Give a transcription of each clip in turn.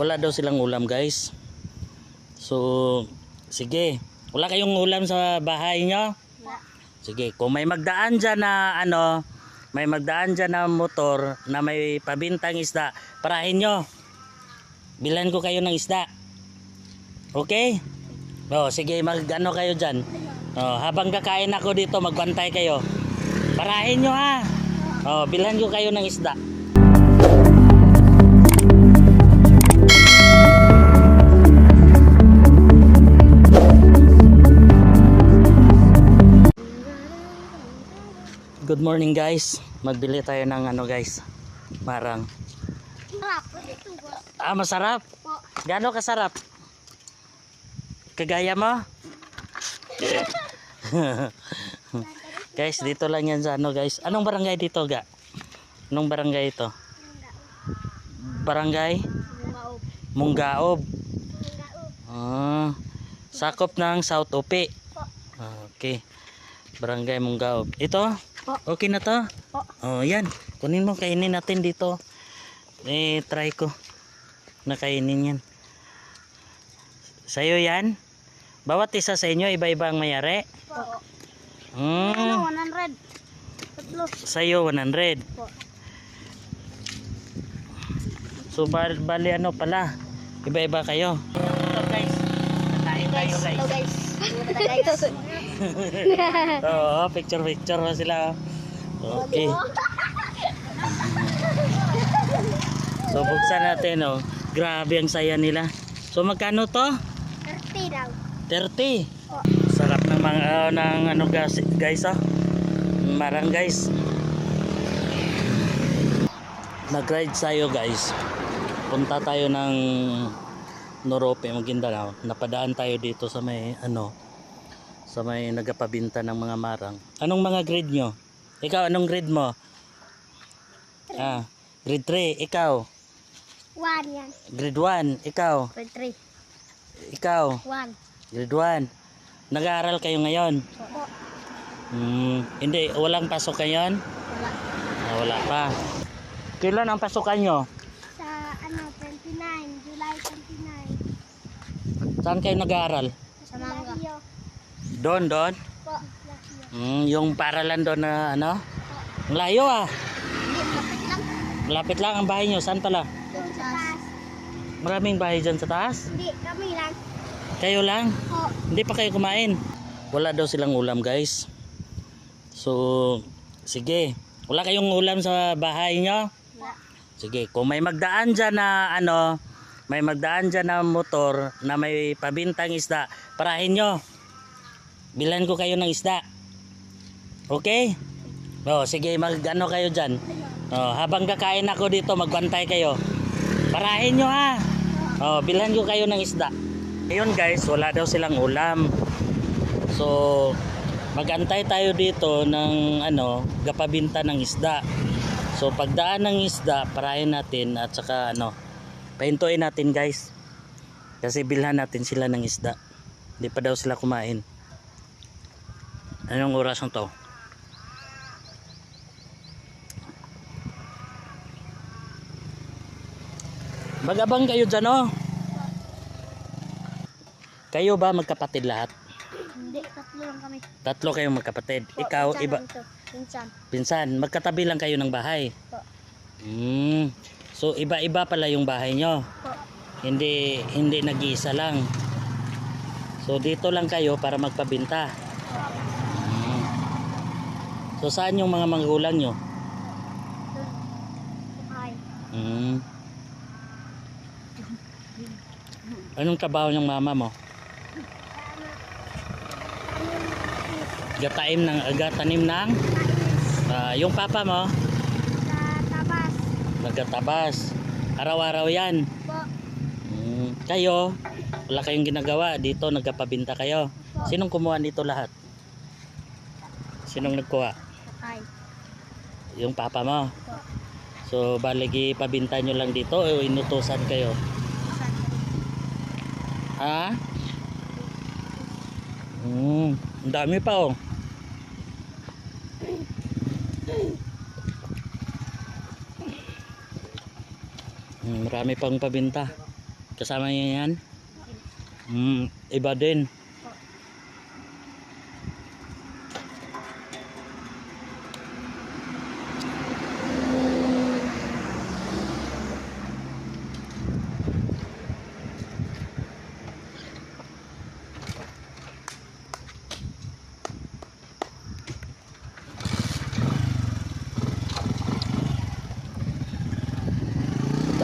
wala daw silang ulam guys. So, sige. Wala kayong ulam sa bahay nyo? Sige, kung may magdaan dyan na ano, may magdaan dyan na motor na may pabintang isda, parahin nyo. Bilan ko kayo ng isda. Okay? O, sige, mag ano kayo dyan. O, habang kakain ako dito, magbantay kayo. Parahin nyo ha. O, bilhan ko kayo ng isda. Good morning guys. Magbili tayo ng ano guys. Marang. Sarap. Ito po. Ah, masarap. Gaano kasarap? Kagaya mo? guys, dito lang yan sa ano guys. Anong barangay dito ga? Anong barangay ito? Barangay. Munggaob. Maob. Ah, sakop ng South Upi. Ah, Okay. Barangay Munggaob. Ito? Po. Okay na to? Po. Oh, yan. Kunin mo, kainin natin dito. Eh, try ko. Nakainin yan. Sa'yo yan? Bawat isa sa inyo, iba-iba ang mayari? Po. Hmm. Ano, 100. Tatlo. Sa'yo, 100. Po. So, bal bali ano pala? Iba-iba kayo. Ito guys. Nakain tayo guys. Hello guys. Oo, picture picture pa sila. Okay. So buksan natin oh. Grabe ang saya nila. So magkano to? 30 daw. 30. Po. Sarap ng mga ah, ng ano guys, guys oh. Marang guys. Nag-ride tayo guys. Punta tayo ng Norope, Maguindanao. Napadaan tayo dito sa may ano sa may nagapabinta ng mga marang. Anong mga grade nyo? Ikaw, anong grade mo? Ah, grade 3. Ikaw, 1 yan. grade 1. Ikaw, Grade ikaw, 3. 1. grade 1. Nag-aaral kayo ngayon? Po. Hmm, hindi, walang pasok ngayon? Wala. Ah, wala pa. Kailan ang pasukan nyo? Sa ano, 29. July 29. Saan kayo nag-aaral? Sa Mangga. Doon, doon? Po. Hmm, yung paralan doon na ano? Ang layo ah. Hindi, lapit lang. Malapit lang ang bahay nyo. Saan pala? Doon sa taas. Maraming bahay dyan sa taas? Hindi, kami lang. Kayo lang? Po. Hindi pa kayo kumain. Wala daw silang ulam guys. So, sige. Wala kayong ulam sa bahay nyo? Wala. Sige, kung may magdaan dyan na ano, may magdaan dyan na motor na may pabintang isda, parahin nyo. Bilan ko kayo ng isda. Okay? O, sige, mag ano kayo dyan. O, habang kakain ako dito, magbantay kayo. Parahin nyo ha. O, bilan ko kayo ng isda. Ngayon guys, wala daw silang ulam. So, magantay tayo dito ng ano, gapabinta ng isda. So, pagdaan ng isda, parahin natin at saka ano, pahintuin natin guys. Kasi bilhan natin sila ng isda. Hindi pa daw sila kumain. Anong oras to? Magabang kayo dyan oh. Kayo ba magkapatid lahat? Hindi, tatlo lang kami. Tatlo kayong magkapatid. Po, Ikaw, pinsan iba. Pinsan. pinsan, magkatabi lang kayo ng bahay. Po. Hmm. So, iba-iba pala yung bahay nyo. Hindi, hindi nag-iisa lang. So, dito lang kayo para magpabinta. Hmm. So, saan yung mga magulang nyo? Hmm. Anong trabaho ng mama mo? Gataim ng gatanim ng Ah, yung papa mo. Nagtatabas. Araw-araw 'yan. Po. Mm, kayo wala kayong ginagawa dito nagkapabinta kayo. Sinong kumuha dito lahat? Sinong nagkuha? Kumain. Yung papa mo. Po. So baligi pabinta nyo lang dito o inutusan kayo? Pinsan. Ha? Mm, ang dami pa oh. Marami pang pabinta. Kasama niyo yan? Hmm, iba din.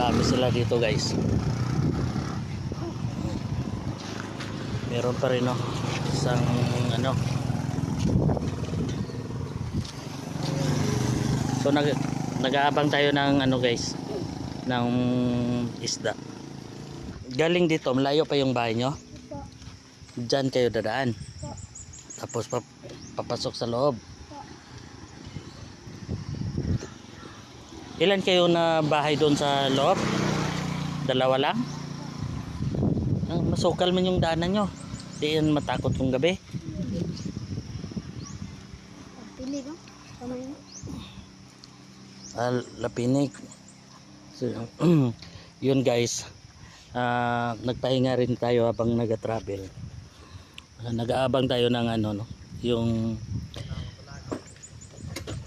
Dami sila dito guys. Meron pa rin no. Isang ano. So nag nag-aabang tayo ng ano guys ng isda. Galing dito, malayo pa yung bahay nyo. Diyan kayo dadaan. Tapos pap- papasok sa loob. Ilan kayo na bahay doon sa loob? Dalawa lang? Ah, masukal man yung daanan nyo. Di yan matakot kung gabi. Pili no? Tama yun. Ah, lapinig. So, yun guys. Ah, nagpahinga rin tayo habang nag-travel. Ah, nag-aabang tayo ng ano no, yung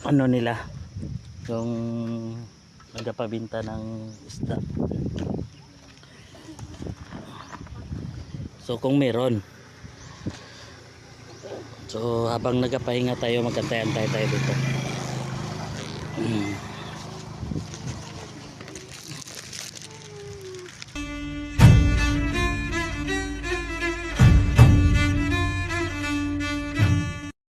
ano nila, yung nagpabinta ng isda. So kung meron. So habang nagpahinga tayo, magkantayan tayo tayo dito. Mm.